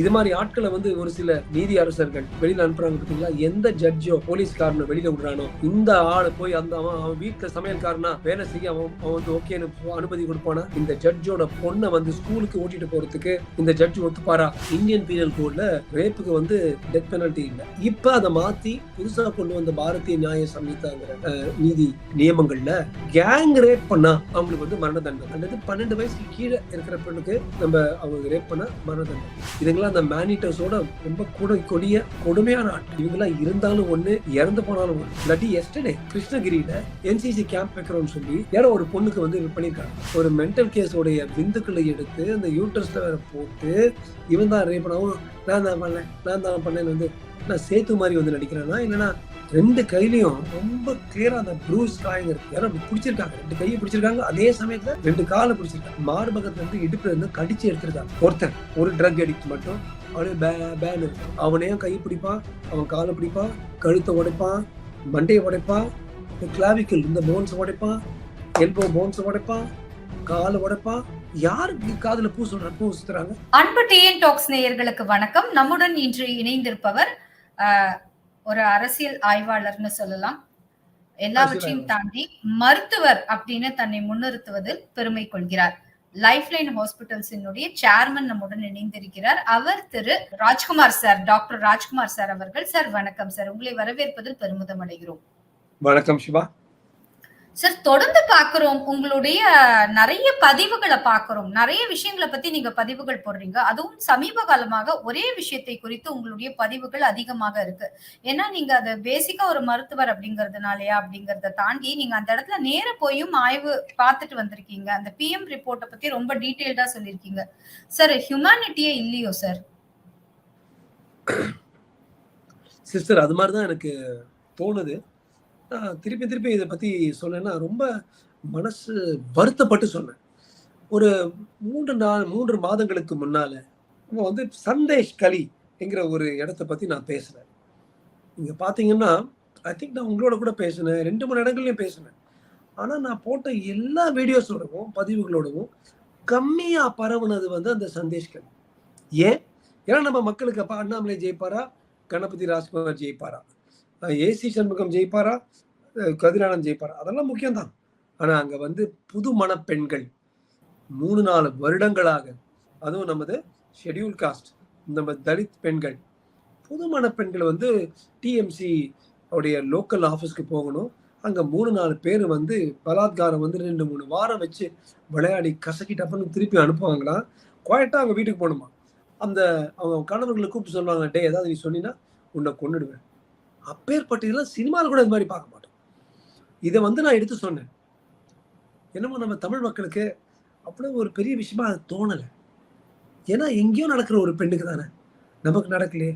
இது மாதிரி ஆட்களை வந்து ஒரு சில நீதி அரசர்கள் வெளியில அனுப்புறாங்க பார்த்தீங்களா? எந்த ஜட்ஜோ போலீஸ்காரனோ வெளியில விடுறானோ இந்த ஆளை போய் அந்த அவன் அவன் வீட்டுல சமையல்காரனா வேலை செய்ய அவன் அவன் வந்து ஓகே அனுமதி கொடுப்பானா? இந்த ஜட்ஜோட பொண்ணை வந்து ஸ்கூலுக்கு ஓட்டிட்டு போறதுக்கு இந்த ஜட்ஜ் ஒத்துப்பாரா? இந்தியன் பீனல் கோட்ல ரேப்புக்கு வந்து டெத் பெனல்ட்டி இல்லை. இப்ப அதை மாத்தி புதுசா கொண்டு வந்த பாரதிய நியாய சம்ஹிதாங்கிற நீதி நியமங்கள்ல கேங் ரேப் பண்ணா அவங்களுக்கு வந்து மரண தண்டனை. அல்லது பன்னெண்டு வயசுக்கு கீழே இருக்கிற பெண்ணுக்கு நம்ம அவங்க ரேப் பண்ணா மரண தண்டனை. இவங்கெல்லாம் அந்த மேனிட்டர்ஸோட ரொம்ப கூட கொடிய கொடுமையான ஆட்கள். இவங்கெல்லாம் இருந்தாலும் ஒண்ணு இறந்து போனாலும் ஒண்ணு. இல்லாட்டி எஸ்டர்டே கிருஷ்ணகிரியில என்சிசி கேம்ப் வைக்கிறோம்னு சொல்லி யாரோ ஒரு பொண்ணுக்கு வந்து இது பண்ணிருக்காங்க ஒரு மென்டல் கேஸோடைய விந்துக்களை எடுத்து அந்த யூட்டர்ஸ்ல வேற போட்டு இவன் தான் ரேப் பண்ணவும் நான் தான் பண்ணேன் நான் தான் பண்ணேன்னு வந்து நான் சேத்து மாதிரி வந்து நடிக்கிறேன்னா என்னன்னா ரெண்டு கையிலையும் ரொம்ப கிளியரா அந்த ப்ரூஸ் காயங்க இருக்கு. யாரும் பிடிச்சிருக்காங்க. ரெண்டு கையை பிடிச்சிருக்காங்க. அதே சமயத்துல ரெண்டு காலை பிடிச்சிருக்காங்க. மார்பகத்துல இருந்து இடுப்புல இருந்து கடிச்சு எடுத்திருக்காங்க. ஒருத்தர் ஒரு ட்ரக் அடிக்ட் மட்டும். அவனே பே பேன் இருக்கும் அவனையும் கை பிடிப்பான். அவன் காலை பிடிப்பான். கழுத்தை உடைப்பான். மண்டையை உடைப்பான். கிளாவிக்கல் இந்த போன்ஸ் உடைப்பான். எல்போ போன்ஸ் உடைப்பான். காலை உடைப்பான். யாருக்கு காதுல பூ சொல்ற பூ சுத்துறாங்க? அன்பு டிஎன் டாக்ஸ் நேயர்களுக்கு வணக்கம். நம்முடன் இன்று இணைந்திருப்பவர் ஒரு அரசியல் ஆய்வாளர்னு சொல்லலாம். எல்லாவற்றையும் தாண்டி மருத்துவர் அப்படின்னு தன்னை முன்னிறுத்துவதில் பெருமை கொள்கிறார். லைஃப் லைன் ஹாஸ்பிட்டல்ஸினுடைய சேர்மன் நம்முடன் இணைந்திருக்கிறார். அவர் திரு Rajkumar sir doctor Rajkumar sir அவர்கள். சார் வணக்கம் சார். உங்களை வரவேற்பதில் பெருமிதம் அடைகிறோம். வணக்கம் சிவா. சார் தொடர்ந்து பாக்குறோம் உங்களுடைய நிறைய பதிவுகளை பாக்குறோம் நிறைய விஷயங்களை பத்தி நீங்க பதிவுகள் போடுறீங்க. அதுவும் சமீப காலமாக ஒரே விஷயத்தை குறித்து உங்களுடைய பதிவுகள் அதிகமாக இருக்கு. ஏன்னா நீங்க அது பேசிக்கா ஒரு மருத்துவர் அப்படிங்கறதுனாலயா அப்படிங்கறத தாண்டி நீங்க அந்த இடத்துல நேர போயும் ஆய்வு பார்த்துட்டு வந்திருக்கீங்க. அந்த பிஎம் ரிப்போர்ட்டை பத்தி ரொம்ப டீட்டெயில்டா சொல்லியிருக்கீங்க. சார் ஹியூமானிட்டியே இல்லையோ சார் சிஸ்டர் அது மாதிரி தான் எனக்கு தோணுது. திருப்பி திருப்பி இதை பற்றி சொன்னேன்னா ரொம்ப மனசு வருத்தப்பட்டு சொன்னேன். ஒரு மூன்று நாள் மூன்று மாதங்களுக்கு முன்னால வந்து சந்தேஷ் கலி என்கிற ஒரு இடத்த பற்றி நான் பேசுனேன் நீங்கள் பார்த்தீங்கன்னா ஐ திங்க் நான் உங்களோட கூட பேசினேன் ரெண்டு மூணு இடங்கள்லையும் பேசினேன். ஆனால் நான் போட்ட எல்லா வீடியோஸோடவும் பதிவுகளோடவும் கம்மியாக பரவுனது வந்து அந்த சந்தேஷ் கலி. ஏன்? ஏன்னா நம்ம மக்களுக்கு அப்போ அண்ணாமலை ஜெயிப்பாரா? கணபதி ராஜ்குமார் ஜெயிப்பாரா? ஏசி சண்முகம் ஜெயிப்பாரா? கதிரானந்த் ஜெயிப்பார். அதெல்லாம் முக்கியம்தான். ஆனா அங்க வந்து புது மணப்பெண்கள் மூணு நாலு வருடங்களாக அதுவும் நமது ஷெட்யூல் காஸ்ட் நம்ம தலித் பெண்கள். புது மணப்பெண்கள் வந்து டிஎம்சி உடைய லோக்கல் ஆஃபீஸ்க்கு போகணும். அங்கே மூணு நாலு பேர் வந்து பலாத்காரம் வந்து ரெண்டு மூணு வாரம் வச்சு விளையாடி கசக்கிட்டப்பன்னு திருப்பி அனுப்புவாங்களா? குவாய்ட்டாக அவங்க வீட்டுக்கு போகணுமா? அந்த அவங்க கணவர்களை கூப்பிட்டு சொல்லுவாங்க டே ஏதாவது நீ சொன்னீங்கன்னா உன்னை கொண்டுடுவேன் அப்பேற்பட்ட இதெல்லாம் சினிமாவில் கூட இது மாதிரி பார்க்க மாட்டேன் இதை வந்து நான் எடுத்து சொன்னேன். என்னமோ நம்ம தமிழ் மக்களுக்கு அவ்வளோ ஒரு பெரிய விஷயமா அது தோணலை. ஏன்னா எங்கேயோ நடக்கிற ஒரு பெண்ணுக்கு தானே. நமக்கு நடக்கலையே.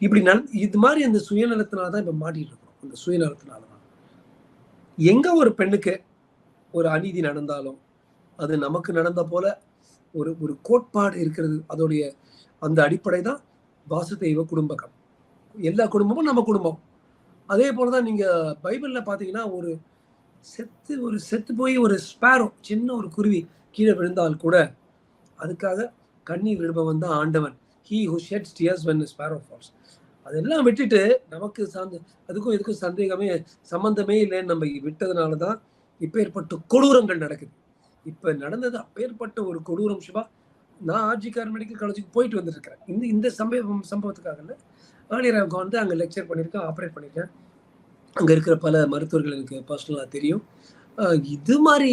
இப்படி நல் இது மாதிரி அந்த சுயநலத்தினால தான் இப்போ மாட்டிட்டு இருக்கோம். அந்த சுயநலத்தினால தான். எங்கே ஒரு பெண்ணுக்கு ஒரு அநீதி நடந்தாலும் அது நமக்கு நடந்த போல ஒரு ஒரு கோட்பாடு இருக்கிறது. அதோடைய அந்த அடிப்படை தான் வாசுதெய்வ குடும்பகம். எல்லா குடும்பமும் நம்ம குடும்பம். அதே போல தான் நீங்க பைபிள்ல பாத்தீங்கன்னா ஒரு செத்து ஒரு செத்து போய் ஒரு ஸ்பேரோ சின்ன ஒரு குருவி கீழே விழுந்தால் கூட அதுக்காக கண்ணீர் விடுபவன் தான் ஆண்டவன். He who sheds tears when sparrow falls அதெல்லாம் விட்டுட்டு நமக்கு சார்ந்த அதுக்கும் இதுக்கும் சந்தேகமே சம்பந்தமே இல்லைன்னு நம்ம விட்டதுனால தான் இப்பேற்பட்ட கொடூரங்கள் நடக்குது. இப்போ நடந்தது அப்பேற்பட்ட ஒரு கொடூரம் சிவா நான் ஆர்ஜிகார் மெடிக்கல் காலேஜுக்கு போயிட்டு வந்துருக்கிறேன். இந்த இந்த சம்பவம் சம்பவத்துக்காக இல்லை அவங்க வந்து அங்கே லெக்சர் பண்ணியிருக்கேன் ஆப்ரேட் பண்ணியிருக்கேன் அங்கே இருக்கிற பல மருத்துவர்கள் எனக்கு பர்சனலாக தெரியும். இது மாதிரி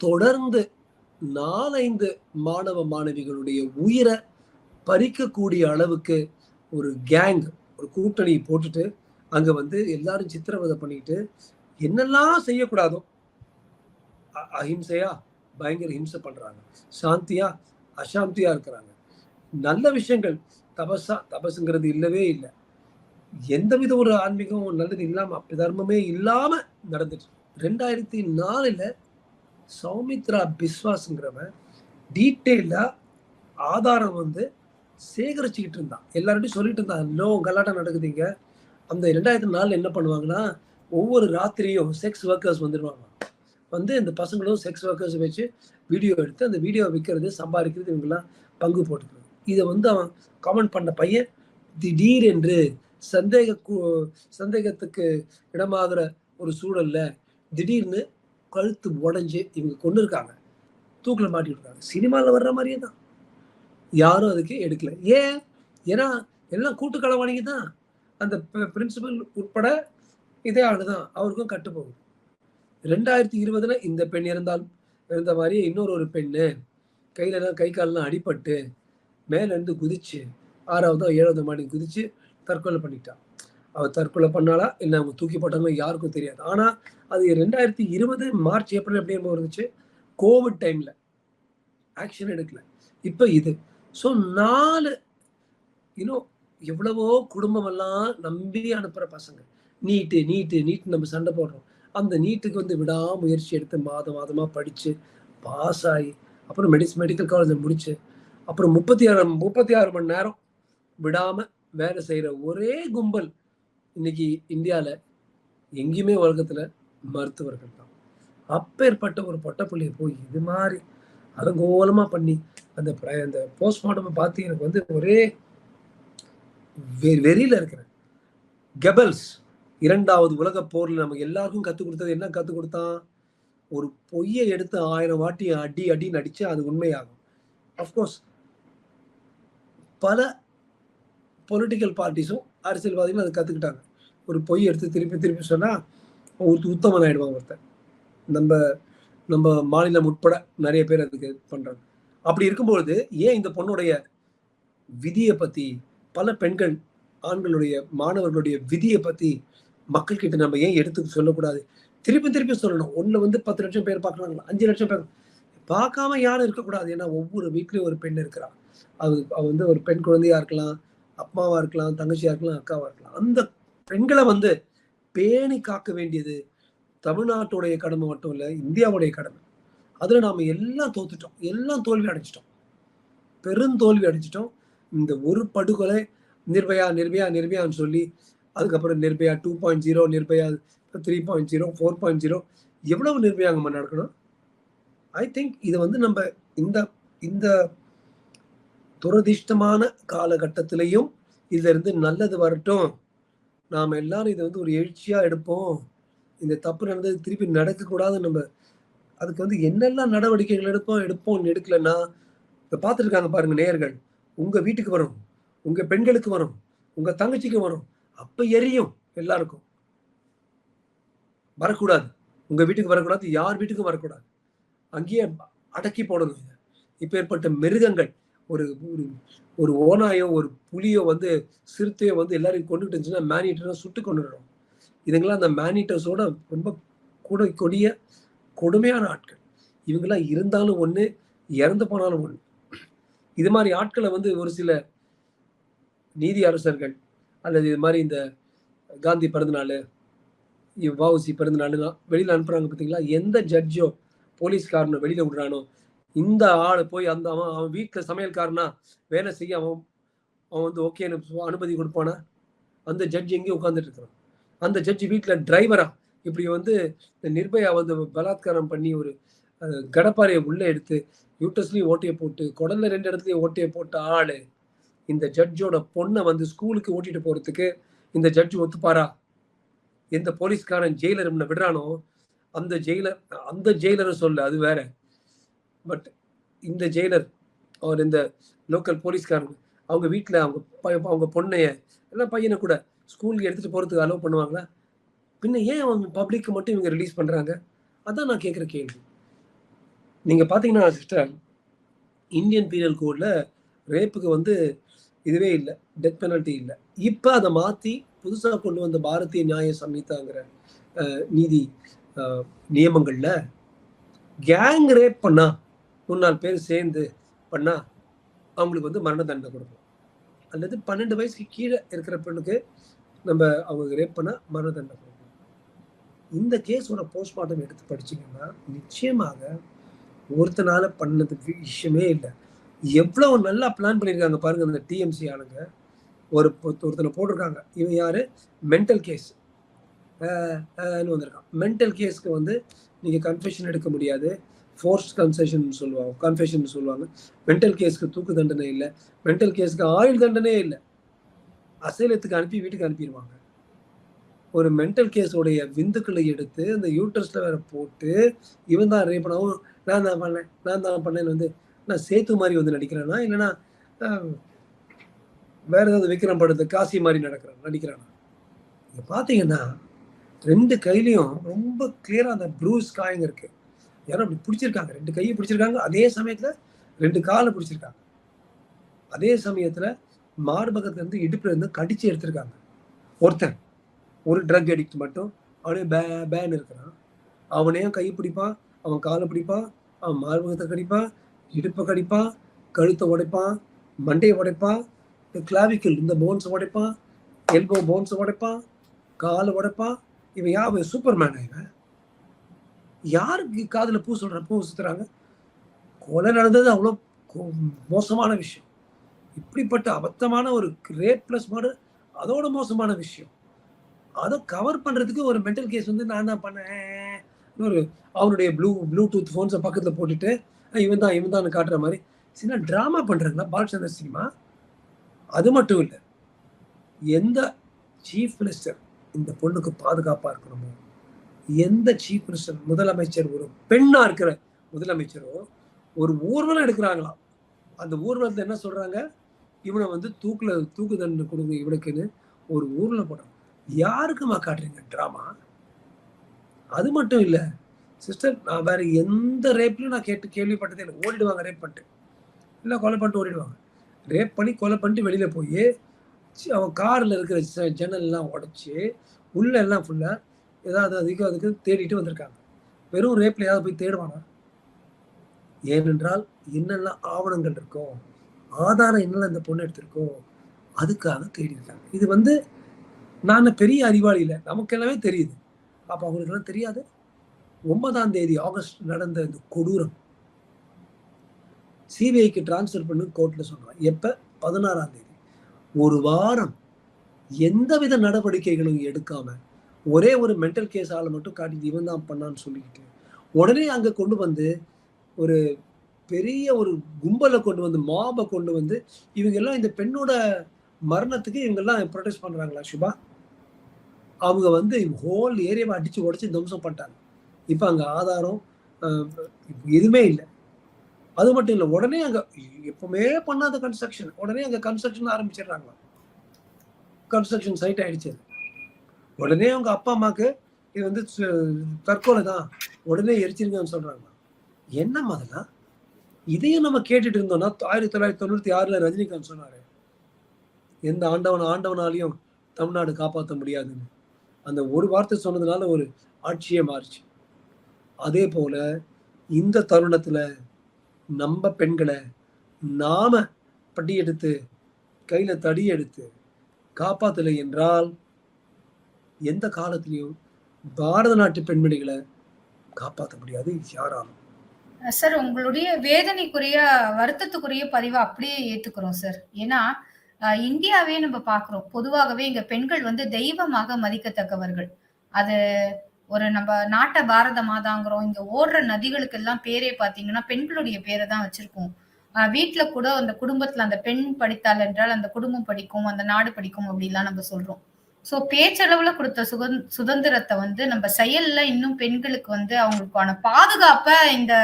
தொடர்ந்து நாலைந்து மாணவ மாணவிகளுடைய உயிரை பறிக்கக்கூடிய அளவுக்கு ஒரு கேங் ஒரு கூட்டணி போட்டுட்டு அங்கே வந்து எல்லாரும் சித்திரவதை பண்ணிட்டு என்னெல்லாம் செய்யக்கூடாதோ அ- அஹிம்சையா பயங்கர ஹிம்சை பண்ணுறாங்க சாந்தியா அசாந்தியா இருக்கிறாங்க. நல்ல விஷயங்கள் தபஸா தபஸுங்கிறது இல்லவே இல்லை. எந்தவித ஒரு ஆன்மீகம் நல்லது இல்லாமல் அப்ப தர்மமே இல்லாமல் நடந்துச்சு ரெண்டாயிரத்தி நாலில் சௌமித்ரா பிஸ்வாஸ்ங்கிறவன் டீட்டெயிலாக ஆதாரம் வந்து சேகரிச்சுக்கிட்டு இருந்தான். எல்லார்ட்டையும் சொல்லிட்டு இருந்தான் இன்னும் கலாட்டம் நடக்குதுங்க. அந்த ரெண்டாயிரத்தி நாலில் என்ன பண்ணுவாங்கன்னா ஒவ்வொரு ராத்திரியும் செக்ஸ் ஒர்க்கர்ஸ் வந்துடுவாங்க வந்து இந்த பசங்களும் செக்ஸ் ஒர்க்கர்ஸ் வச்சு வீடியோ எடுத்து அந்த வீடியோ விற்கிறது சம்பாதிக்கிறது இவங்கெல்லாம் பங்கு போட்டுக்கிறது இதை வந்து அவன் காமெண்ட் பண்ண பையன் திடீர் என்று சந்தேக சந்தேகத்துக்கு இடமாகிற ஒரு சூழல்ல திடீர்னு கழுத்து உடஞ்சி இவங்க கொண்டு இருக்காங்க. தூக்கில் மாட்டி இருக்காங்க சினிமாவில் வர்ற மாதிரியே தான். யாரும் அதுக்கு எடுக்கல. ஏன்? ஏன்னா எல்லாம் கூட்டு களவாணிங்க தான். அந்த பிரின்சிபல் உட்பட இதே ஆளு தான். அவருக்கும் கட்டு போகுது ரெண்டாயிரத்தி இருபதுல இந்த பெண் இருந்தால் இருந்த மாதிரி இன்னொரு ஒரு பெண்ணு கையில கை கால்லாம் அடிபட்டு மேலேருந்து குதிச்சு ஆறாவதோ ஏழாவது மாடி குதிச்சு தற்கொலை பண்ணிட்டான் அவள் தற்கொலை பண்ணாலா இல்லை அவங்க தூக்கி போட்டாங்களோ? யாருக்கும் தெரியாது. ஆனால் அது ரெண்டாயிரத்தி இருபது மார்ச் ஏப்ரல் எப்படி என்னமோ இருந்துச்சு? கோவிட் டைமில் ஆக்ஷன் எடுக்கல. இப்போ இது. ஸோ நாலு இன்னும் எவ்வளவோ குடும்பமெல்லாம் நம்பி அனுப்புகிற பசங்க. நீட்டு நீட்டு நீட் நம்ம சண்டை போடுறோம். அந்த நீட்டுக்கு வந்து விடாமுயற்சி எடுத்து மாதம் மாதமாக படித்து பாஸ் ஆகி அப்புறம் மெடிஸ் மெடிக்கல் காலேஜை முடித்து அப்புறம் முப்பத்தி ஆறு முப்பத்தி ஆறு மணி நேரம் விடாம வேலை செய்யற ஒரே கும்பல் இன்னைக்கு இந்தியால எங்கேயுமே உலகத்துல மருத்துவர்கள் தான். அப்பேற்பட்ட ஒரு பொட்டப்புள்ளியை போய் இது மாதிரி அலங்கோலமா பண்ணி அந்த அந்த போஸ்ட்மார்ட்டம் பார்த்து எனக்கு வந்து ஒரே வெ- வெறியில இருக்கிறேன். கெபல்ஸ் இரண்டாவது உலக போர்ல நமக்கு எல்லாருக்கும் கற்றுக் கொடுத்தது என்ன கற்றுக் கொடுத்தான்? ஒரு பொய்யை எடுத்து ஆயிரம் வாட்டி அடி அடி அடிச்சு அது உண்மையாகும். அஃப்கோர்ஸ் பல பொலிட்டிக்கல் பார்ட்டிஸும் அரசியல்வாதிகளும் அதை கற்றுக்கிட்டாங்க ஒரு பொய் எடுத்து திருப்பி திருப்பி சொன்னால் ஒரு உத்தமன் ஆகிடுவாங்க ஒருத்தர். நம்ம நம்ம மாநிலம் உட்பட நிறைய பேர் அதுக்கு பண்ணுறாங்க அப்படி இருக்கும்பொழுது ஏன் இந்த பொண்ணுடைய விதியை பற்றி பல பெண்கள் ஆண்களுடைய மாணவர்களுடைய விதியை பற்றி மக்கள் கிட்ட நம்ம ஏன் எடுத்து சொல்லக்கூடாது? திருப்பி திருப்பி சொல்லணும். ஒன்றில் வந்து பத்து லட்சம் பேர் பார்க்குறாங்களா? அஞ்சு லட்சம் பேர். பார்க்காம யாரும் இருக்கக்கூடாது. ஏன்னா ஒவ்வொரு வீட்லேயும் ஒரு பெண் இருக்கிறா. அது அவ வந்து ஒரு பெண் குழந்தையா இருக்கலாம் அப்பாவா இருக்கலாம் தங்கச்சியா இருக்கலாம் அக்காவா இருக்கலாம். அந்த பெண்களை வந்து பேணி காக்க வேண்டியது தமிழ்நாட்டுடைய கடமை மட்டும் இல்லை இந்தியாவுடைய கடமை. அதுல நாம எல்லாம் தோத்துட்டோம். எல்லாம் தோல்வி அடைஞ்சிட்டோம். பெருந்தோல்வி அடைஞ்சிட்டோம். இந்த ஒரு படுகொலை நிர்பயா நிர்பயா நிர்பயான்னு சொல்லி அதுக்கப்புறம் Nirbhaya two point zero Nirbhaya three point zero four point zero எவ்வளவு நிர்பயாங்கம்மா நடக்கணும்? ஐ திங்க் இதை வந்து நம்ம இந்த இந்த துரதிர்ஷ்டமான காலகட்டத்திலையும் இதுல இருந்து நல்லது வரட்டும். நாம் எல்லாரும் இதை வந்து ஒரு எழுச்சியா எடுப்போம். இந்த தப்பு நடந்தது திருப்பி நடக்கக்கூடாது நம்ம அதுக்கு வந்து என்னெல்லாம் நடவடிக்கைகள் எடுப்போம் எடுப்போம் எடுக்கலன்னா இப்போ பார்த்துருக்காங்க பாருங்க நேயர்கள். உங்க வீட்டுக்கு வரும் உங்க பெண்களுக்கு வரும் உங்க தங்கச்சிக்கு வரும். அப்போ எரியும் எல்லாருக்கும். வரக்கூடாது. உங்க வீட்டுக்கு வரக்கூடாது யார் வீட்டுக்கும் வரக்கூடாது. அங்கேயே அடக்கி போடணும் இதை. ஏற்பட்ட மிருகங்கள் ஒரு ஒரு ஒரு ஓனாயோ ஒரு புலியோ வந்து சிறுத்தையோ வந்து எல்லாரையும் கொண்டுகிட்டு இருந்துச்சுன்னா மேனிட்டரை சுட்டு கொண்டுடுறோம் இதுங்களாம் அந்த மேனிட்டர்ஸோட ரொம்ப கூட கொடிய கொடுமையான ஆட்கள். இவங்கெல்லாம் இருந்தாலும் ஒண்ணு இறந்து போனாலும் ஒண்ணு. இது மாதிரி ஆட்களை வந்து ஒரு சில நீதி அரசர்கள் அல்லது இது மாதிரி இந்த காந்தி பிறந்தநாள் வவுசி பிறந்தநாள்லாம் வெளியில அனுப்புறாங்க பார்த்தீங்களா எந்த ஜட்ஜோ போலீஸ்காரனோ வெளியில் விடுறானோ இந்த ஆள் போய் அந்த அவன் அவன் வீட்டில் சமையல்காரனா வேலை செய்ய அவன் அவன் வந்து ஓகே அனுமதி கொடுப்பானா? அந்த ஜட்ஜ் எங்கேயும் உட்காந்துட்டு இருக்கிறான். அந்த ஜட்ஜ் வீட்டில் டிரைவரா இப்படி வந்து இந்த நிர்பயா வந்து பலாத்காரம் பண்ணி ஒரு கடப்பாறையை உள்ளே எடுத்து யூட்டஸ்லயும் ஓட்டையை போட்டு குடல்ல ரெண்டு இடத்துலையும் ஓட்டையை போட்ட ஆள் இந்த ஜட்ஜோட பொண்ணை வந்து ஸ்கூலுக்கு ஓட்டிட்டு போகிறதுக்கு இந்த ஜட்ஜ் ஒத்துப்பாரா? எந்த போலீஸ்காரன் ஜெயிலர் விடுறானோ அந்த ஜெயிலர் அந்த ஜெயிலரை சொல்ல அது வேற. பட் இந்த ஜெயிலர் அவர் இந்த லோக்கல் போலீஸ்காரங்க அவங்க வீட்டில் அவங்க ப- அவங்க பொண்ணைய எல்லாம் பையனை கூட ஸ்கூலுக்கு எடுத்துகிட்டு போகிறதுக்கு அலோவ் பண்ணுவாங்களா? பின்ன ஏன் அவங்க பப்ளிக்கு மட்டும் இவங்க ரிலீஸ் பண்ணுறாங்க அதான் நான் கேட்குற கேள்வி. நீங்கள் பார்த்தீங்கன்னா சிஸ்டர் இந்தியன் பீனல் கோடில் ரேப்புக்கு வந்து இதுவே இல்லை டெத் பெனல்ட்டி இல்லை. இப்போ அதை மாற்றி புதுசாக கொண்டு வந்த பாரதிய நியாய சம்ஹிதாங்கிற நீதி நியமங்களில் கேங் ரேப் பண்ணால் மூணு நாலு பேர் சேர்ந்து பண்ணால் அவங்களுக்கு வந்து மரண தண்டனை கொடுக்கும் அல்லது பன்னெண்டு வயசுக்கு கீழே இருக்கிற பெண்ணுக்கு நம்ம அவங்க ரேப் பண்ணால் மரண தண்டனை கொடுப்போம் இந்த கேஸோட போஸ்ட்மார்ட்டம் எடுத்து படிச்சீங்கன்னா நிச்சயமாக ஒருத்தனால பண்ணது விஷயமே இல்லை. எவ்வளோ நல்லா பிளான் பண்ணியிருக்காங்க பாருங்க அந்த டிஎம்சி ஆளுங்க. ஒரு ஒருத்தனை போட்டிருக்காங்க. இவன் யார்? மென்டல் கேஸ் வந்திருக்கான். மென்டல் கேஸ்க்கு வந்து நீங்கள் கன்ஃபெஷன் எடுக்க முடியாது. ஃபோர்ஸ் கன்செஷன் சொல்லுவாங்க கன்ஃபெஷன் சொல்லுவாங்க. மென்டல் கேஸ்க்கு தூக்கு தண்டனை இல்லை. மென்டல் கேஸுக்கு ஆயுள் தண்டனையே இல்லை. அசைலத்துக்கு அனுப்பி வீட்டுக்கு அனுப்பிடுவாங்க ஒரு மென்டல் கேஸோடைய விந்துக்களை எடுத்து அந்த யூட்ரஸ்ல வேற போட்டு இவன் தான் ரேப் பண்ணவும் நான் தான் பண்ணேன் நான் தான் பண்ணேன்னு வந்து நான் சேத்து மாதிரி வந்து நடிக்கிறேன்னா இல்லைன்னா வேற ஏதாவது விக்ரம் படத்தை காசி மாதிரி நடக்கிறேன் நடிக்கிறானா? இங்கே பார்த்தீங்கன்னா ரெண்டு கையிலையும் ரொம்ப கிளியராக அந்த ப்ரூஸ் காயங்க இருக்குது யாரும் அப்படி பிடிச்சிருக்காங்க. ரெண்டு கையை பிடிச்சிருக்காங்க. அதே சமயத்துல ரெண்டு காலை பிடிச்சிருக்காங்க. அதே சமயத்துல மார்பகத்துல இருந்து இடுப்புல இருந்து கடிச்சு எடுத்திருக்காங்க. ஒருத்தன். ஒரு ட்ரக் அடிக்ட் மட்டும். அவனே பே பேன் இருக்கிறான். அவனையும் கை பிடிப்பான். அவன் காலை பிடிப்பான். அவன் மார்பகத்தை கடிப்பான். இடுப்பை கடிப்பான். கழுத்தை உடைப்பான். மண்டையை உடைப்பான். கிளாவிக்கல் இந்த போன்ஸை உடைப்பான். எல்போ போன்ஸை உடைப்பான். காலை உடைப்பான். இவன் யாவன் சூப்பர் மேன் இவன்? யாருக்கு காதில் பூ சொல்ற பூ சுத்துறாங்க? கொலை நடந்தது அவ்வளோ கோ- மோசமான விஷயம். இப்படிப்பட்ட அபத்தமான ஒரு ரேப் பிளஸ் மர்டர் அதோட மோசமான விஷயம். அதை கவர் பண்ணுறதுக்கு ஒரு மென்டல் கேஸ் வந்து நான் தான் பண்ணேன். ஒரு அவனுடைய ப்ளூ ப்ளூடூத் ஃபோன்ஸை பக்கத்தில் போட்டுட்டு இவன் தான் இவன் தான் காட்டுற மாதிரி. சின்ன ட்ராமா பண்ணுறாங்களா பாலச்சந்திர சினிமா அது மட்டும் இல்லை. எந்த சீஃப் மினிஸ்டர் இந்த பொண்ணுக்கு பாதுகாப்பாக இருக்கணுமோ எந்த சீஃப் மினிஸ்டர் முதலமைச்சர் ஒரு பெண்ணா இருக்கிற முதலமைச்சரோ ஒரு ஊர்வலம் எடுக்கிறாங்களாம் அந்த ஊர்வலத்தை என்ன சொல்றாங்க? இவனை வந்து தூக்குல தூக்கு தண்டனை கொடுங்க இவனுக்குன்னு ஒரு ஊர்ல போடுறாங்க. யாருக்குமா காட்டுறீங்க? ட்ராமா அது மட்டும் இல்ல சிஸ்டர் நான் வேற எந்த ரேப்லயும் நான் கேட்டு கேள்விப்பட்டதே இல்லை. ஓடிடுவாங்க ரேப் பண்ணிட்டு. இல்லை கொலை பண்ணிட்டு ஓடிடுவாங்க. ரேப் பண்ணி கொலை பண்ணிட்டு வெளியில போய் அவன் காரில் இருக்கிற ஜன்னல் எல்லாம் உடைச்சு உள்ள எல்லாம் ஃபுல்லா ஏதாவது அதுக்கு அதுக்கு தேடிட்டு வந்திருக்காங்க. வெறும் ரேப்ல ஏதாவது போய் தேடுவானா? ஏனென்றால் என்னெல்லாம் ஆவணங்கள் இருக்கோ ஆதாரம் என்னெல்லாம் இந்த பொண்ணு எடுத்திருக்கோ அதுக்காக தேடி இருக்காங்க இது வந்து நான் பெரிய அறிவாளி இல்லை. நமக்கு எல்லாமே தெரியுது. அப்போ அவங்களுக்கு எல்லாம் தெரியாது. ஒன்பதாம் தேதி ஆகஸ்ட் நடந்த இந்த கொடூரம். சிபிஐக்கு டிரான்ஸ்ஃபர் பண்ணி கோர்ட்டில் சொல்கிறான் எப்போ? பதினாறாம் தேதி. ஒரு வாரம். எந்தவித நடவடிக்கைகளும் எடுக்காமல் ஒரே ஒரு மென்டல் கேஸ் மட்டும் காட்டி இவன் தான் பண்ணான்னு சொல்லிக்கிட்டு உடனே அங்கே கொண்டு வந்து ஒரு பெரிய ஒரு கும்பலை கொண்டு வந்து மாபை கொண்டு வந்து இவங்க எல்லாம் இந்த பெண்ணோட மரணத்துக்கு இவங்கெல்லாம் ப்ரொடெஸ்ட் பண்ணுறாங்களா சுபா அவங்க வந்து ஹோல் ஏரியாவை அடித்து உடச்சி தம்சம் பண்ணிட்டாங்க. இப்போ அங்கே ஆதாரம் எதுவுமே இல்லை. அது மட்டும் இல்லை உடனே அங்கே எப்பவுமே பண்ணாத கன்ஸ்ட்ரக்ஷன் உடனே அங்கே கன்ஸ்ட்ரக்ஷன் ஆரம்பிச்சிடுறாங்க கன்ஸ்ட்ரக்ஷன் சைட் ஆயிடுச்சு அது. உடனே அவங்க அப்பா அம்மாக்கு இது வந்து தற்கொலை தான் உடனே எரிச்சிருங்கன்னு சொல்றாங்க. என்ன மாதிரிலாம் இதையும் நம்ம கேட்டுட்டு இருந்தோம்னா ஆயிரத்தி தொள்ளாயிரத்தி தொண்ணூத்தி ஆறுல ரஜினிகாந்த் சொன்னாரு. எந்த ஆண்டவன் ஆண்டவனாலையும் தமிழ்நாடு காப்பாற்ற முடியாதுன்னு. அந்த ஒரு வார்த்தை சொன்னதுனால ஒரு ஆட்சியே மாறுச்சு. அதே போல இந்த தருணத்துல நம்ம பெண்களை நாம பட்டி எடுத்து கையில தடி எடுத்து காப்பாத்தலை என்றால் எந்த காலத்திலையும் பாரத நாட்டு பெண்மணிகளை காப்பாற்ற முடியாது யாராலும். சார் உங்களுடைய வேதனைக்குரிய வருத்தத்துக்குரிய பதிவை அப்படியே ஏத்துக்கிறோம் சார் ஏன்னா இந்தியாவே நம்ம பாக்குறோம் பொதுவாகவே இங்க பெண்கள் வந்து தெய்வமாக மதிக்கத்தக்கவர்கள். அது ஒரு நம்ம நாட்டை பாரத மாதாங்கிறோம் இங்க ஓடுற நதிகளுக்கு எல்லாம் பேரே பாத்தீங்கன்னா பெண்களுடைய பேரை தான் வச்சிருக்கோம் வீட்டுல கூட அந்த குடும்பத்துல அந்த பெண் படித்தாள் என்றால் அந்த குடும்பம் படிக்கும் அந்த நாடு படிக்கும் அப்படிலாம் நம்ம சொல்றோம். சோ பேச்சளவுல கொடுத்த சுதந் சுதந்திரத்தை வந்து நம்ம செயல்ல இன்னும் பெண்களுக்கு வந்து அவங்களுக்கான பாதுகாப்பை இந்த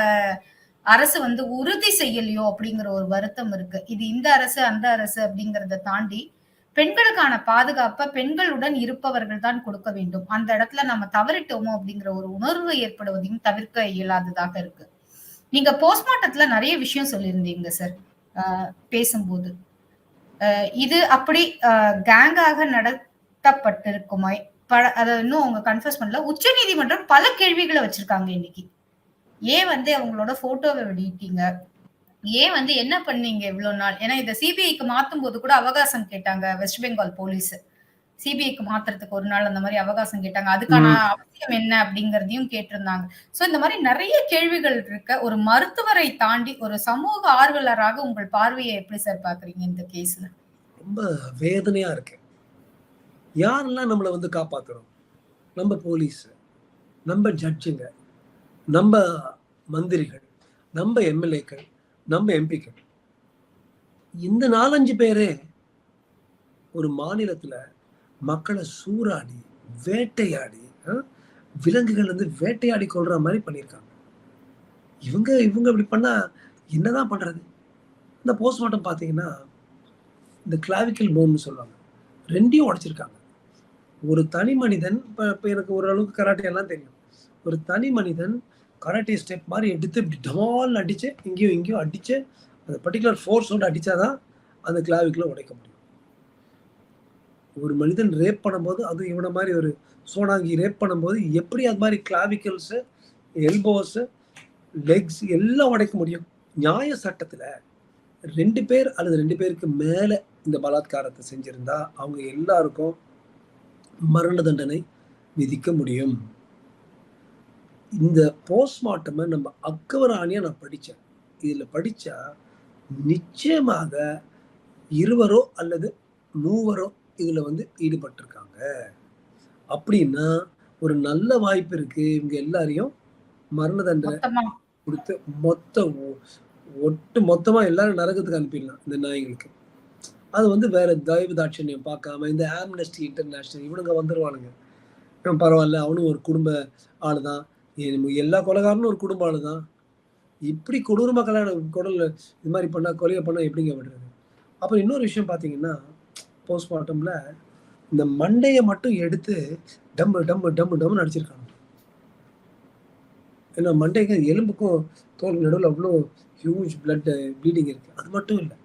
அரசு வந்து உறுதி செய்யலையோ அப்படிங்கிற ஒரு வருத்தம் இருக்கு. இது இந்த அரசு அந்த அரசு அப்படிங்கறத தாண்டி பெண்களுக்கான பாதுகாப்பை பெண்களுடன் இருப்பவர்கள் தான் கொடுக்க வேண்டும். அந்த இடத்துல நம்ம தவறிட்டோமோ அப்படிங்கிற ஒரு உணர்வு ஏற்படுவதையும் தவிர்க்க இயலாததாக இருக்கு. நீங்க போஸ்ட்மார்ட்டத்துல நிறைய விஷயம் சொல்லியிருந்தீங்க சார் பேசும்போது. இது அப்படி கேங்காக நட நடத்தப்பட்டிருக்குமாய் அதை இன்னும் அவங்க கன்ஃபர்ஸ் பண்ணல. உச்ச நீதிமன்றம் பல கேள்விகளை வச்சிருக்காங்க இன்னைக்கு. ஏன் வந்து அவங்களோட போட்டோவை வெளியிட்டீங்க? ஏன் வந்து என்ன பண்ணீங்க இவ்வளவு நாள்? ஏன்னா இதை சிபிஐக்கு மாத்தும் போது கூட அவகாசம் கேட்டாங்க வெஸ்ட் பெங்கால் போலீஸ் சிபிஐக்கு மாத்துறதுக்கு ஒரு நாள் அந்த மாதிரி அவகாசம் கேட்டாங்க. அதுக்கான. அவசியம் என்ன அப்படிங்கறதையும் கேட்டிருந்தாங்க. சோ இந்த மாதிரி நிறைய கேள்விகள் இருக்க ஒரு மருத்துவரை தாண்டி ஒரு சமூக ஆர்வலராக உங்கள் பார்வையை எப்படி சார் பாக்குறீங்க இந்த கேஸ்ல ரொம்ப வேதனையா இருக்கு. யாரெல்லாம் நம்மளை வந்து காப்பாத்துறோம்? நம்ம போலீஸ் நம்ம ஜட்ஜுங்க நம்ம மந்திரிகள் நம்ம எம்எல்ஏக்கள் நம்ம எம்பிக்கள் இந்த நாலஞ்சு பேரே ஒரு மாநிலத்துல மக்களை சூறாடி வேட்டையாடி விலங்குகள் வந்து வேட்டையாடி கொள்ற மாதிரி பண்ணியிருக்காங்க. இவங்க இவங்க இப்படி பண்ணா என்னதான் பண்றது? இந்த போஸ்ட்மார்ட்டம் பார்த்தீங்கன்னா இந்த கிளாவிக்கல் போன்னு சொல்லுவாங்க. ரெண்டையும் உடைச்சிருக்காங்க. ஒரு தனி மனிதன் இப்போ இப்போ எனக்கு ஓரளவுக்கு கராட்டே எல்லாம் தெரியும். ஒரு தனி மனிதன் கராட்டே ஸ்டெப் மாதிரி எடுத்து இப்படி டமால் அடிச்சு இங்கேயும் இங்கேயும் அடிச்சு அந்த பர்டிகுலர் ஃபோர்ஸோடு அடித்தாதான் அந்த கிளாவிக்கில் உடைக்க முடியும். ஒரு மனிதன் ரேப் பண்ணும்போது அது இவனை மாதிரி ஒரு சோனாங்கி ரேப் பண்ணும்போது எப்படி அது மாதிரி கிளாவிக்கல்ஸு எல்போஸு லெக்ஸ் எல்லாம் உடைக்க முடியும்? நியாய சட்டத்தில் ரெண்டு பேர் அல்லது ரெண்டு பேருக்கு மேலே இந்த பலாத்காரத்தை செஞ்சுருந்தா அவங்க எல்லாருக்கும் மரண தண்டனை விதிக்க முடியும். இந்த போஸ்ட்மார்ட்டமை நம்ம அக்கவராணியா நான் படிச்சேன். இதுல படிச்சா நிச்சயமாக இருவரோ அல்லது மூவரோ இதுல வந்து ஈடுபட்டிருக்காங்க. அப்படின்னா ஒரு நல்ல வாய்ப்பு இருக்கு. இவங்க எல்லாரையும் மரண தண்டனை கொடுத்து மொத்த ஒட்டு மொத்தமா எல்லாரும் நரகத்துக்கு அனுப்பிடலாம் இந்த நாய்களுக்கு. அது வந்து வேற தயவு தாட்சண்யம் பார்க்காம இந்த ஆம்னஸ்டி இன்டர்நேஷனல் இவனுங்க வந்துருவானுங்க. பரவாயில்ல அவனும் ஒரு குடும்ப ஆளுதான். தான் எல்லா கொலகாரனும் ஒரு குடும்ப ஆளுதான். இப்படி கொடூர கல்யாணம் குடல் இது மாதிரி பண்ணா கொலையை பண்ணா எப்படிங்க விடுறது அப்புறம் இன்னொரு விஷயம் பார்த்தீங்கன்னா போஸ்ட்மார்ட்டம்ல இந்த மண்டையை மட்டும் எடுத்து டம்மு டம்மு டம்மு டம்முன்னு அடிச்சிருக்காங்க. ஏன்னா மண்டைக்கு எலும்புக்கும் தோல் நடுவில் அவ்வளோ ஹியூஜ் பிளட் ப்ளீடிங் இருக்கு. அது மட்டும் இல்லை.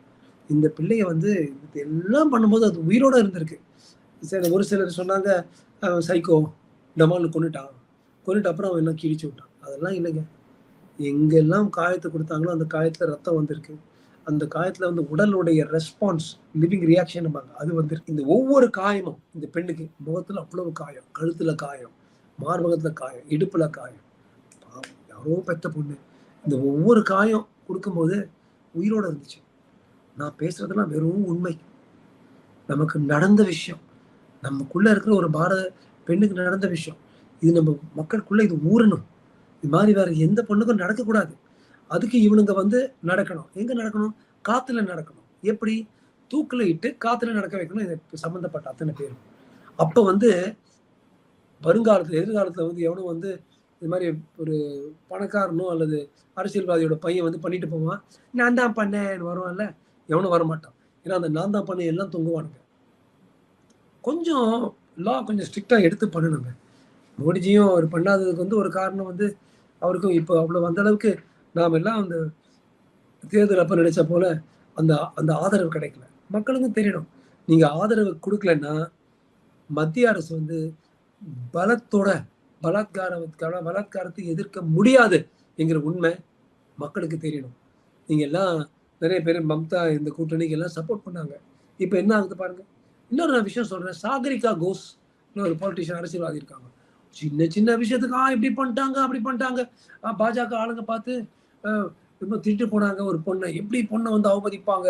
இந்த பிள்ளைய வந்து எல்லாம் பண்ணும்போது அது உயிரோட இருந்திருக்கு. சரி ஒரு சிலர் சொன்னாங்க சைக்கோ டமால்னு கொண்டுட்டான் கொண்டுட்டு அப்புறம் அவன் எல்லாம் கிழிச்சு விட்டான். அதெல்லாம் இல்லைங்க. எங்கெல்லாம் காயத்தை கொடுத்தாங்களோ அந்த காயத்துல ரத்தம் வந்திருக்கு. அந்த காயத்துல வந்து உடலுடைய ரெஸ்பான்ஸ் லிவிங் ரியாக்ஷன் அது வந்திருக்கு. இந்த ஒவ்வொரு காயமும் இந்த பெண்ணுக்கு முகத்துல அவ்வளவு காயம். கழுத்துல காயம் மார்பகத்துல காயம் இடுப்புல காயம். யாரோ பெத்த பொண்ணு. இந்த ஒவ்வொரு காயம் கொடுக்கும்போது உயிரோட இருந்துச்சு. நான் பேசுறதெல்லாம் வெறும் உண்மை. நமக்கு நடந்த விஷயம். நமக்குள்ள இருக்கிற ஒரு பாரத பெண்ணுக்கு நடந்த விஷயம். இது நம்ம மக்களுக்குள்ள இது ஊறணும். இது மாதிரி வேற எந்த பொண்ணுக்கும் நடக்கக்கூடாது. அதுக்கு இவனுங்க வந்து நடக்கணும். எங்க நடக்கணும்? காத்துல நடக்கணும். எப்படி? தூக்கில் இட்டு காத்துல நடக்க வைக்கணும். இது சம்மந்தப்பட்ட அத்தனை பேரும். அப்ப வந்து வருங்காலத்துல எதிர்காலத்துல வந்து எவனும் வந்து இது மாதிரி ஒரு பணக்காரனோ அல்லது அரசியல்வாதியோட பையன் வந்து பண்ணிட்டு போவான். நான் தான் பண்ணேன் வருவான்ல எவனும் வரமாட்டான். ஏன்னா அந்த நான் தான் பண்ணி எல்லாம் தொங்குவானுங்க. கொஞ்சம் லா கொஞ்சம் ஸ்ட்ரிக்டாக எடுத்து பண்ணணுங்க. மோடிஜியும் அவர் பண்ணாததுக்கு வந்து ஒரு காரணம் வந்து அவருக்கும் இப்போ அவ்வளோ அந்த அளவுக்கு நாம் எல்லாம் அந்த தேர்தல் அப்போ நினைச்ச போல அந்த அந்த ஆதரவு கிடைக்கல. மக்களுக்கும் தெரியணும். நீங்கள் ஆதரவு கொடுக்கலன்னா மத்திய அரசு வந்து பலத்தோட பலாத்காரத்துக்கான பலாத்காரத்தை எதிர்க்க முடியாது என்கிற உண்மை மக்களுக்கு தெரியணும். நீங்கள் எல்லாம் நிறைய பேர் மம்தா இந்த கூட்டணிக்கு எல்லாம் சப்போர்ட் பண்ணாங்க. இப்போ என்ன ஆகுது பாருங்க. இன்னொரு நான் விஷயம் சொல்றேன். சாகரிகா கோஸ் ஒரு பாலிட்டிஷியன் அரசியல்வாதி இருக்காங்க. சின்ன சின்ன விஷயத்துக்கு ஆ இப்படி பண்ணிட்டாங்க அப்படி பண்ணிட்டாங்க. பாஜக ஆளுங்க பார்த்து ரொம்ப திட்டு போனாங்க. ஒரு பொண்ணை எப்படி பொண்ணை வந்து அவமதிப்பாங்க?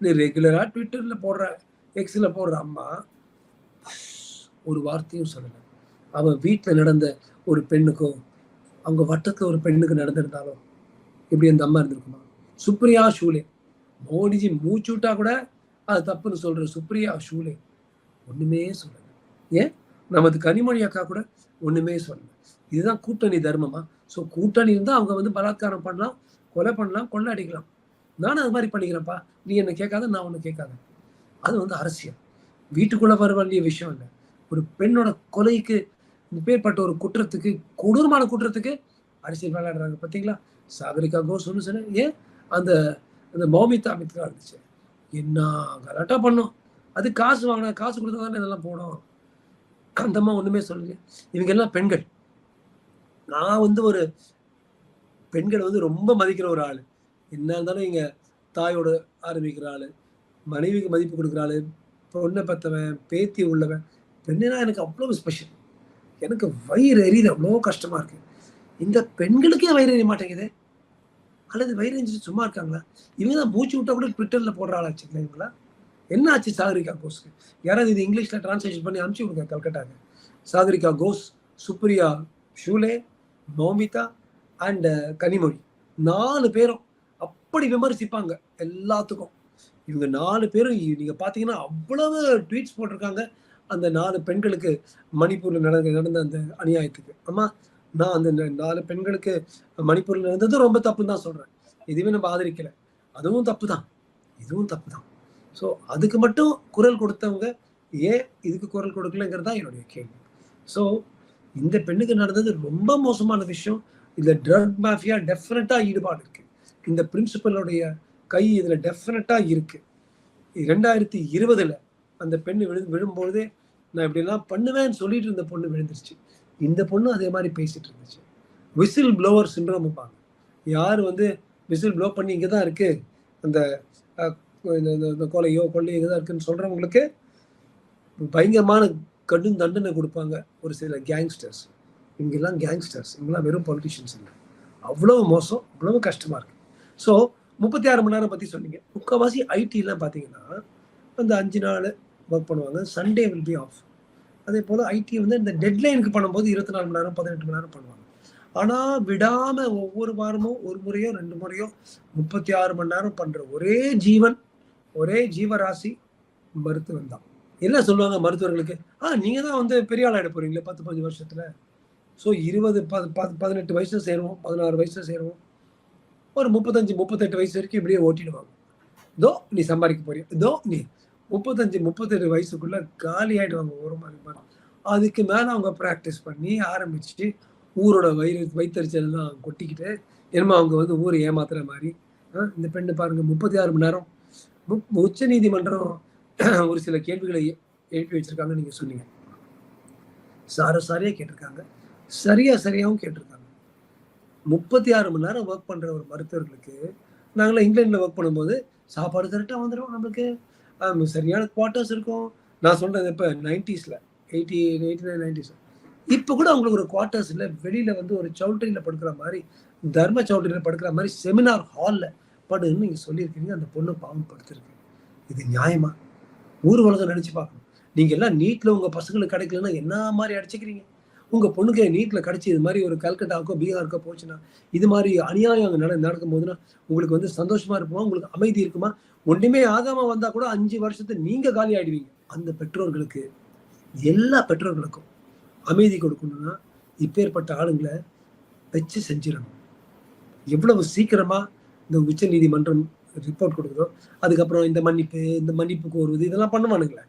நீ ரெகுலரா ட்விட்டர்ல போடுற எக்ஸில் போடுற அம்மா ஒரு வார்த்தையும் சொல்லலை. அவன் வீட்டில் நடந்த ஒரு பெண்ணுக்கோ அவங்க வட்டத்தில் ஒரு பெண்ணுக்கு நடந்திருந்தாலும் இப்படி அந்த அம்மா இருந்திருக்குமா? சுப்ரியா ஷூலே. மோடிஜி மூச்சு விட்டா கூட அது தப்புன்னு சொல்ற சுப்ரியா ஷூலே. ஒண்ணுமே சொல்லல. ஏன்? நமது கனிமொழி அக்கா கூட ஒண்ணுமே சொல்லல. இதுதான் கூட்டணி தர்மமா? ஸோ கூட்டணி இருந்தா அவங்க வந்து பலாத்காரம் பண்ணலாம் கொலை பண்ணலாம் கொள்ளை அடிக்கலாம் நானும் அது மாதிரி பண்ணிக்கிறேன்ப்பா. நீ என்ன கேட்காத நான் ஒன்று கேட்காத. அது வந்து அரசியல். வீட்டுக்குள்ள வர வேண்டிய விஷயம் இல்லை. ஒரு பெண்ணோட கொலைக்கு பேர்பட்ட ஒரு குற்றத்துக்கு கொடூரமான குற்றத்துக்கு அரசியல் விளையாடுறாங்க. பார்த்தீங்களா சாகரிகா கோஸ் ஒன்று சொன்னேன் ஏன்? அந்த அந்த மௌமிதா மித்ரா இருந்துச்சு. என்ன கலாட்டா பண்ணோம். அது காசு வாங்கினா காசு கொடுத்தா தானே இதெல்லாம் போடும். அந்தம்மா ஒன்றுமே சொல்லல. இவங்க எல்லாம் பெண்கள். நான் வந்து ஒரு பெண்களை வந்து ரொம்ப மதிக்கிற ஒரு ஆள். என்ன இருந்தாலும் இங்க தாயோட ஆரம்பிக்கிற ஆள். மனைவிக்கு மதிப்பு கொடுக்குற ஆள். பொண்ணை பத்தவன் பேத்தி உள்ளவன். பெண்ணுனா எனக்கு அவ்வளவு ஸ்பெஷல் எனக்கு வயிறு எரியுது. அவ்வளோ கஷ்டமா இருக்கு. இந்த பெண்களுக்கே வயிறு எரிய மாட்டேங்குது. அல்லது வயிறு சும்மா இருக்காங்களா இவங்க தான் மூச்சு விட்டா கூட ட்விட்டரில் போடுற ஆளாச்சுங்களா இவங்களா. என்ன ஆச்சு சாகரிகா கோஸ்க்கு? யாராவது இது இங்கிலீஷ்ல டிரான்ஸ்லேஷன் பண்ணி அனுப்பிச்சு விடுங்க கல்கட்டாங்க சாகரிகா கோஸ் சுப்ரியா ஷூலே மௌமிதா அண்ட் கனிமொழி. நாலு பேரும் அப்படி விமர்சிப்பாங்க எல்லாத்துக்கும். இவங்க நாலு பேரும் நீங்கள் பார்த்தீங்கன்னா அவ்வளவு ட்வீட்ஸ் போட்டிருக்காங்க. அந்த நாலு பெண்களுக்கு மணிப்பூரில் நடந்த நடந்த அந்த அநியாயத்துக்கு. ஆமாம் நான் அந்த நாலு பெண்களுக்கு மணிப்பூர்ல இருந்தது ரொம்ப தப்புன்னு தான் சொல்றேன். இதுவே நம்ம ஆதரிக்கல. அதுவும் தப்பு தான் இதுவும் தப்பு தான் ஸோ அதுக்கு மட்டும் குரல் கொடுத்தவங்க ஏன் இதுக்கு குரல் கொடுக்கலங்கிறது தான் என்னுடைய கேள்வி. ஸோ இந்த பெண்ணுக்கு நடந்தது ரொம்ப மோசமான விஷயம். இதுல ட்ரக் மாஃபியா டெஃபினட்டா ஈடுபாடு இருக்கு. இந்த பிரின்சிபலோடைய கை இதுல டெஃபினட்டா இருக்கு. ரெண்டாயிரத்தி இருபதுல அந்த பெண் விழு விழும்போதே நான் இப்படிலாம் பண்ணுவேன்னு சொல்லிட்டு இருந்த பொண்ணு விழுந்துருச்சு. இந்த பொண்ணு அதே மாதிரி பேசிட்டு இருந்துச்சு. விசில் ப்ளோவர் சிண்ட்ரோம்பாங்க யார் வந்து விசில் ப்ளோ பண்ணி இங்கே தான் இருக்கு? அந்த இந்த- இந்த- இந்த கொலையோ கொள்ளையோ இங்கே தான் இருக்குன்னு சொல்றவங்களுக்கு பயங்கரமான கடும் தண்டனை கொடுப்பாங்க ஒரு சில கேங்ஸ்டர்ஸ் இங்கெல்லாம் கேங்ஸ்டர்ஸ் இங்கெல்லாம் வெறும் பொலிட்டிஷியன்ஸ் இல்லை. அவ்வளவு மோசம் அவ்வளவு கஷ்டமா இருக்கு. ஸோ முப்பத்தி ஆறு மணி நேரம் பத்தி சொன்னீங்க. முக்கால்வாசி ஐடிலாம் பார்த்தீங்கன்னா அந்த அஞ்சு நாள் ஒர்க் பண்ணுவாங்க. சண்டே வில் பி ஆஃப் அதே போல் ஐடி வந்து இந்த டெட்லைனுக்கு பண்ணும்போது இருபத்தி நாலு மணி நேரம் பதினெட்டு மணி நேரம் பண்ணுவாங்க. ஆனால் விடாமல் ஒவ்வொரு வாரமும் ஒரு முறையோ ரெண்டு முறையோ முப்பத்தி ஆறு மணி நேரம் பண்ணுற ஒரே ஜீவன் ஒரே ஜீவராசி மருத்துவம் தான் என்ன சொல்லுவாங்க மருத்துவர்களுக்கு? ஆ நீங்கள் தான் வந்து பெரிய ஆளாக ஆகிட போகிறீங்களே பத்து பதினஞ்சு வருஷத்தில். ஸோ இருபது ப பது பதினெட்டு வயசுல சேருவோம் பதினாறு வயசுல சேருவோம். ஒரு முப்பத்தஞ்சு முப்பத்தெட்டு வயசு வரைக்கும் இப்படியே ஓட்டிடுவாங்க. இதோ நீ சம்பாதிக்க போறியா? இதோ நீ முப்பத்தஞ்சு முப்பத்தெட்டு வயசுக்குள்ள காலி ஆயிடுவாங்க ஒரு மாதிரி அதுக்கு மேலே அவங்க ப்ராக்டிஸ் பண்ணி ஆரம்பிச்சுட்டு ஊரோட வயிறு வைத்தறிச்சல்லாம் கொட்டிக்கிட்டு என்னமோ அவங்க வந்து ஊரை ஏமாத்துற மாதிரி. இந்த பெண்ணு பாருங்க முப்பத்தி ஆறு மணி நேரம். உச்ச நீதிமன்றம் ஒரு சில கேள்விகளை எழுப்பி வச்சிருக்காங்க நீங்க சொன்னீங்க. சார சாரியா கேட்டிருக்காங்க. சரியா சரியாவும் கேட்டிருக்காங்க. முப்பத்தி ஆறு மணி நேரம் ஒர்க் பண்ற ஒரு மருத்துவர்களுக்கு நாங்களாம் இங்கிலாந்துல ஒர்க் பண்ணும்போது சாப்பாடு கரெக்டாக வந்துடும் நம்மளுக்கு. சரியான குவார்ட்டர்ஸ் இருக்கும். நான் சொல்றது இப்போ நைன்டிஸ்ல எயிட்டி எயிட்டி நைன் நைன்டிஸ் இப்போ கூட அவங்களுக்கு ஒரு குவார்ட்டர்ஸ் இல்லை. வெளியில வந்து ஒரு சவுல்ட்ரியில படுக்கிற மாதிரி தர்ம சவுல்ட்ரியில படுக்கிற மாதிரி செமினார் ஹாலில் படுன்னு நீங்கள் சொல்லியிருக்கீங்க. அந்த பொண்ணு பாவம் படுத்திருக்கு இது நியாயமா? ஊர் உலகம் பார்க்கணும். நீங்கள் எல்லாம் நீட்டில் உங்கள் பசங்களுக்கு கிடைக்கலன்னா என்ன மாதிரி அடிச்சுக்கிறீங்க? உங்கள் பொண்ணுக்கு நீட்டில் கிடைச்சி இது மாதிரி ஒரு கல்கட்டாவுக்கோ பீகாருக்கோ போச்சுன்னா இது மாதிரி அநியாயம் அங்கே நட நடக்கும் போதுன்னா உங்களுக்கு வந்து சந்தோஷமா இருக்குமா உங்களுக்கு அமைதி இருக்குமா? ஒன்றுமே ஆகாம வந்தா கூட அஞ்சு வருஷத்தை நீங்க காலி ஆயிடுவீங்க. அந்த பெற்றோர்களுக்கு எல்லா பெற்றோர்களுக்கும் அமைதி கொடுக்கணும்னா இப்பேற்பட்ட ஆளுங்களை வச்சு செஞ்சிடணும். எவ்வளவு சீக்கிரமா இந்த உச்ச நீதிமன்றம் ரிப்போர்ட் கொடுக்குதோ அதுக்கப்புறம் இந்த மன்னிப்பு இந்த மன்னிப்பு கோருவது இதெல்லாம் பண்ணுவானுங்களே.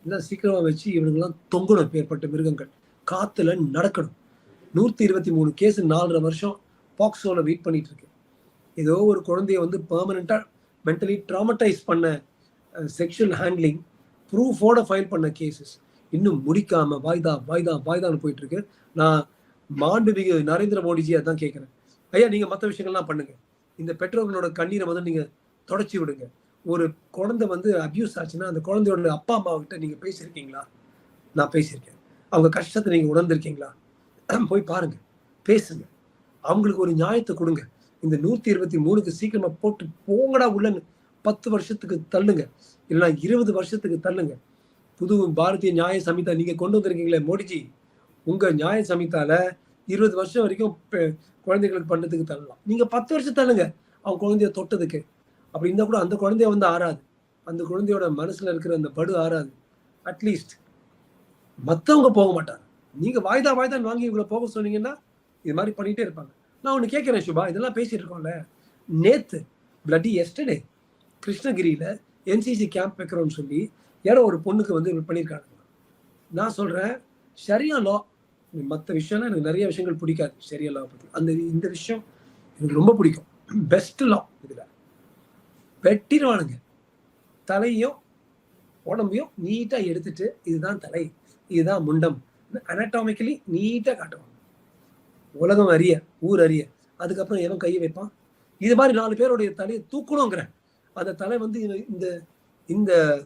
இதெல்லாம் சீக்கிரமா வச்சு இவனுங்கெல்லாம் தொங்கணும் இப்பேற்பட்ட மிருகங்கள். காத்துல நடக்கணும். நூத்தி இருபத்தி மூணு கேஸ் நாலரை வருஷம் பாக்ஸோல வெயிட் பண்ணிட்டு இருக்கு. ஏதோ ஒரு குழந்தைய வந்து பெர்மனண்டா மென்டலி ட்ராமடைஸ் பண்ண செக்ஷுவல் ஹேண்ட்லிங் ப்ரூஃபோட ஃபைல் பண்ண கேசஸ் இன்னும் முடிக்காம வாய்தா வாய்தா வாய்தான்னு போயிட்டு இருக்கு நான் மாண்புமிகு நரேந்திர மோடிஜி அதான் கேட்குறேன் ஐயா நீங்க மற்ற விஷயங்கள்லாம் பண்ணுங்க. இந்த பெற்றோர்களோட கண்ணீரை வந்து நீங்க தொடச்சி விடுங்க. ஒரு குழந்தை வந்து அப்யூஸ் ஆச்சுன்னா அந்த குழந்தையோட அப்பா அம்மா கிட்ட நீங்க பேசியிருக்கீங்களா? நான் பேசியிருக்கேன். அவங்க கஷ்டத்தை நீங்க உணர்ந்திருக்கீங்களா? போய் பாருங்க. பேசுங்க. அவங்களுக்கு ஒரு நியாயத்தை கொடுங்க. இந்த நூத்தி இருபத்தி மூணுக்கு சீக்கிரமா போட்டு போங்கடா உள்ளன்னு பத்து வருஷத்துக்கு தள்ளுங்க. இல்லைன்னா இருபது வருஷத்துக்கு தள்ளுங்க. புது பாரதிய நியாய சமிதா நீங்க கொண்டு வந்திருக்கீங்களே மோடிஜி உங்க நியாய சமிதால இருபது வருஷம் வரைக்கும் குழந்தைகளுக்கு பண்ணதுக்கு தள்ளலாம். நீங்க பத்து வருஷம் தள்ளுங்க. அவன் குழந்தைய தொட்டதுக்கு. அப்படி இருந்தா கூட அந்த குழந்தைய வந்து ஆறாது. அந்த குழந்தையோட மனசுல இருக்கிற அந்த படு ஆறாது. அட்லீஸ்ட் மற்றவங்க போக மாட்டாங்க. நீங்க வாய்தா வாய்தான் வாங்கி இவங்களை போக சொன்னீங்கன்னா இது மாதிரி பண்ணிட்டே இருப்பாங்க. நான் ஒண்ணு கேட்கிறேன் சுபா இதெல்லாம் பேசிட்டு இருக்கோம்ல நேத்து பிளட்டி எஸ்டர்டே கிருஷ்ணகிரியில என்சிசி கேம்ப் வைக்கிறோம்னு சொல்லி யாரோ ஒரு பொண்ணுக்கு வந்து பண்ணியிருக்காங்க நான் சொல்றேன் சரியா லா மற்ற விஷயம்லாம் எனக்கு நிறைய விஷயங்கள் பிடிக்காது சரியா லா பத்தி. அந்த இந்த விஷயம் எனக்கு ரொம்ப பிடிக்கும். பெஸ்ட் லா இதுல. வெட்டிடுவானுங்க. தலையும் உடம்பையும் நீட்டா எடுத்துட்டு இதுதான் தலை இதுதான் முண்டம். அனட்டாமிக்கலி நீட்டா காட்டுவாங்க. உலகம் அறிய ஊர் அறிய. அதுக்கப்புறம் எவன் கையை வைப்பான்? இது மாதிரி நாலு பேருடைய தலையை தூக்கணுங்கிறேன் அந்த தலை வந்து இந்த- இந்த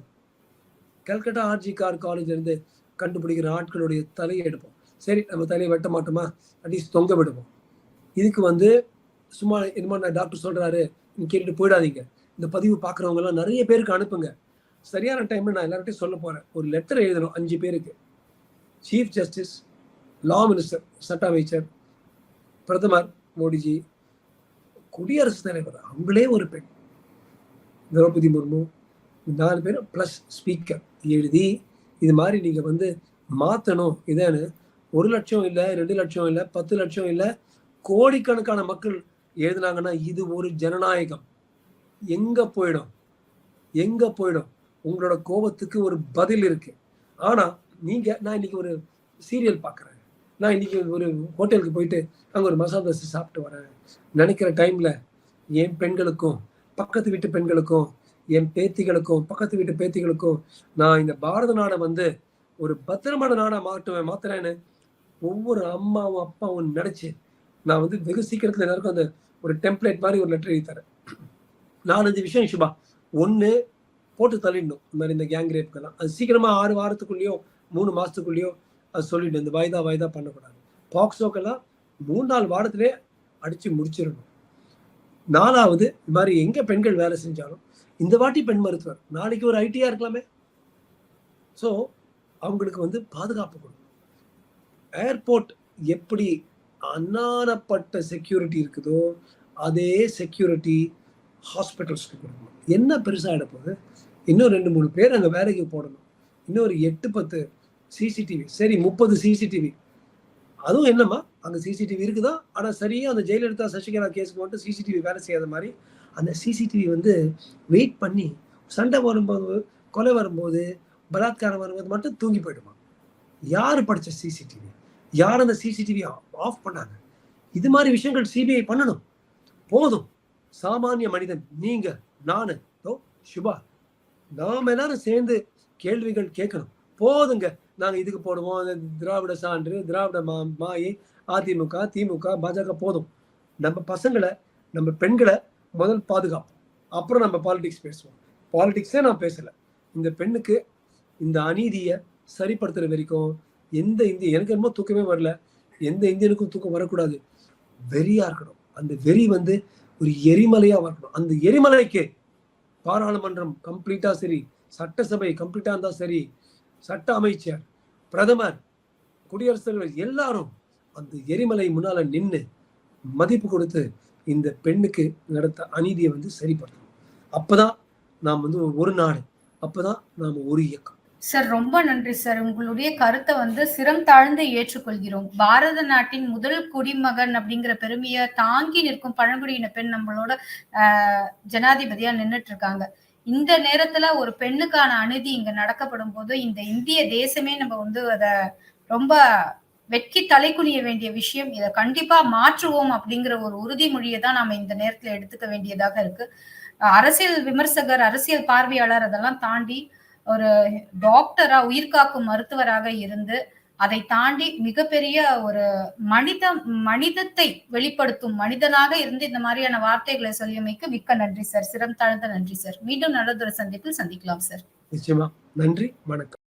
கல்கட்டா ஆர்ஜி கார் காலேஜ்லேருந்து கண்டுபிடிக்கிற ஆட்களுடைய தலையை எடுப்போம். சரி நம்ம தலையை வெட்ட மாட்டோமா? அட்லீஸ்ட் தொங்க விடுவோம். இதுக்கு வந்து சும்மா என்னமோ நான் டாக்டர் சொல்கிறாரு நீ கேட்டுட்டு போயிடாதீங்க. இந்த பதிவு பார்க்குறவங்கலாம் நிறைய பேருக்கு அனுப்புங்க. சரியான டைமில் நான் எல்லார்ட்டையும் சொல்ல போகிறேன் ஒரு லெட்டர் எழுதணும் அஞ்சு பேருக்கு. சீஃப் ஜஸ்டிஸ் லா மினிஸ்டர் சட்ட அமைச்சர் பிரதமர் மோடிஜி குடியரசுத் தலைவர் அவங்களே ஒரு பெண். திரௌபதி முர்மு நாலு பேரும் ப்ளஸ் ஸ்பீக்கர் எழுதி இது மாதிரி நீங்க வந்து மாத்தணும். இதான்னு ஒரு லட்சம் இல்லை ரெண்டு லட்சம் இல்லை பத்து லட்சம் இல்லை கோடிக்கணக்கான மக்கள் எழுதினாங்கன்னா இது ஒரு ஜனநாயகம். எங்க போயிடும்? எங்க போயிடும்? உங்களோட கோபத்துக்கு ஒரு பதில் இருக்கு. ஆனா நீங்க நான் இன்னைக்கு ஒரு சீரியல் பார்க்குறேன் நான் இன்னைக்கு ஒரு ஹோட்டலுக்கு போயிட்டு அங்கே ஒரு மசாலா தோசை சாப்பிட்டு வரேன். நினைக்கிற டைம்ல என் பெண்களுக்கும் பக்கத்து வீட்டு பெண்களுக்கும் என் பேத்திகளுக்கும் பக்கத்து வீட்டு பேத்திகளுக்கும் நான் இந்த பாரத நாடை வந்து ஒரு பத்திரமான நாடா மாற்றுவேன் மாத்துறேன்னு ஒவ்வொரு அம்மாவும் அப்பாவும் நினைச்சு நான் வந்து வெகு சீக்கிரத்துல எல்லாருக்கும் அந்த ஒரு டெம்ப்ளேட் மாதிரி ஒரு லெட்டர் எழுதி தரேன். நாலஞ்சு விஷயம் சுபா. ஒன்று போட்டு தள்ளிடணும். இந்த மாதிரி இந்த கேங் ரேப்புக்கெல்லாம் அது சீக்கிரமா ஆறு வாரத்துக்குள்ளேயோ மூணு மாசத்துக்குள்ளேயோ அது சொல்லிட்டு இந்த வாய்தா வாய்தா பண்ணக்கூடாது. பாக்ஸோக்கெல்லாம் மூணு நாலு வாரத்திலே அடித்து முடிச்சிடணும். நாலாவது இது மாதிரி எங்கே பெண்கள் வேலை செஞ்சாலும் இந்த வாட்டி பெண் மருத்துவர் நாளைக்கு ஒரு ஐடியா இருக்கலாமே. ஸோ அவங்களுக்கு வந்து பாதுகாப்பு கொடுக்கணும். ஏர்போர்ட் எப்படி அன்னானப்பட்ட செக்யூரிட்டி இருக்குதோ அதே செக்யூரிட்டி ஹாஸ்பிட்டல்ஸ்க்கு கொடுக்கணும். என்ன பெருசாக போகுது? இன்னும் ரெண்டு மூணு பேர் அங்கே வேலைக்கு போடணும். இன்னும் ஒரு எட்டு பத்து சிசிடிவி. சரி முப்பது சிசிடிவி. அதுவும் என்னம்மா? அங்கே சிசிடிவி இருக்குதா? ஆனால் சரியாக அந்த ஜெயலலிதா சசிகலா கேஸுக்கு மட்டும் சிசிடிவி வேலை செய்யாத மாதிரி அந்த சிசிடிவி வந்து வெயிட் பண்ணி சண்டை வரும்போது கொலை வரும்போது பலாத்காரம் வரும்போது மட்டும் தூங்கி போயிடுமா? யார் படித்த சிசிடிவி? யார் அந்த சிசிடிவி ஆஃப் பண்ணாங்க? இது மாதிரி விஷயங்கள் சிபிஐ பண்ணணும். போதும். சாமானிய மனிதன் நீங்க நானு ஓ சுபா நாம எல்லாரும் சேர்ந்து கேள்விகள் கேட்கணும். போதுங்க. நாங்கள் இதுக்கு போடுவோம். திராவிட சான்று திராவிட மா மாயை அதிமுக திமுக பாஜக போதும். நம்ம பசங்களை நம்ம பெண்களை முதல் பாதுகாப்போம். அப்புறம் நம்ம பாலிடிக்ஸ் பேசுவோம். பாலிடிக்ஸே நான் பேசலை. இந்த பெண்ணுக்கு இந்த அநீதியை சரிப்படுத்துகிற வரைக்கும் எந்த இந்திய எனக்கு என்னமோ தூக்கமே வரல. எந்த இந்தியனுக்கும் தூக்கம் வரக்கூடாது. வெறியாக இருக்கணும். அந்த வெறி வந்து ஒரு எரிமலையாக வரணும். அந்த எரிமலைக்கு பாராளுமன்றம் கம்ப்ளீட்டாக சரி சட்டசபை கம்ப்ளீட்டாக இருந்தால் சரி சட்ட அமைச்சர் பிரதமர் குடியரசுத் தலைவர் எல்லாரும் அந்த எரிமலை முன்னால நின்று மதிப்பு கொடுத்து இந்த பெண்ணுக்கு நடத்த அநீதியை வந்து சரிப்படுத்தணும். அப்பதான் நாம் வந்து ஒரு நாடு அப்பதான் நாம் ஒரு இயக்கம். சார் ரொம்ப நன்றி சார். உங்களுடைய கருத்தை வந்து சிரம் தாழ்ந்து ஏற்றுக்கொள்கிறோம். பாரத நாட்டின் முதல் குடிமகன் அப்படிங்கிற பெருமையை தாங்கி நிற்கும் பழங்குடியின பெண் நம்மளோட ஜனாதிபதியா நின்றுட்டு இருக்காங்க. இந்த நேரத்துல ஒரு பெண்ணுக்கான அநீதி இங்க நடக்கப்படும் போது இந்த இந்திய தேசமே நம்ம வந்து அத ரொம்ப வெட்கி தலைக்குனிய வேண்டிய விஷயம். இதை கண்டிப்பா மாற்றுவோம் அப்படிங்கிற ஒரு உறுதிமொழியை தான் நாம இந்த நேரத்துல எடுத்துக்க வேண்டியதாக இருக்கு. அரசியல் விமர்சகர் அரசியல் பார்வையாளர் அதெல்லாம் தாண்டி ஒரு டாக்டரா உயிர்காக்கும் மருத்துவராக இருந்து அதை தாண்டி மிகப்பெரிய ஒரு மனித மனிதத்தை வெளிப்படுத்தும் மனிதனாக இருந்து இந்த மாதிரியான வார்த்தைகளை சொல்லியமைக்கு மிக்க நன்றி சார் சிரம் தாழ்ந்த நன்றி சார் மீண்டும் நல்லதொரு சந்திப்பில் சந்திக்கலாம் சார் நிச்சயமா. நன்றி வணக்கம்.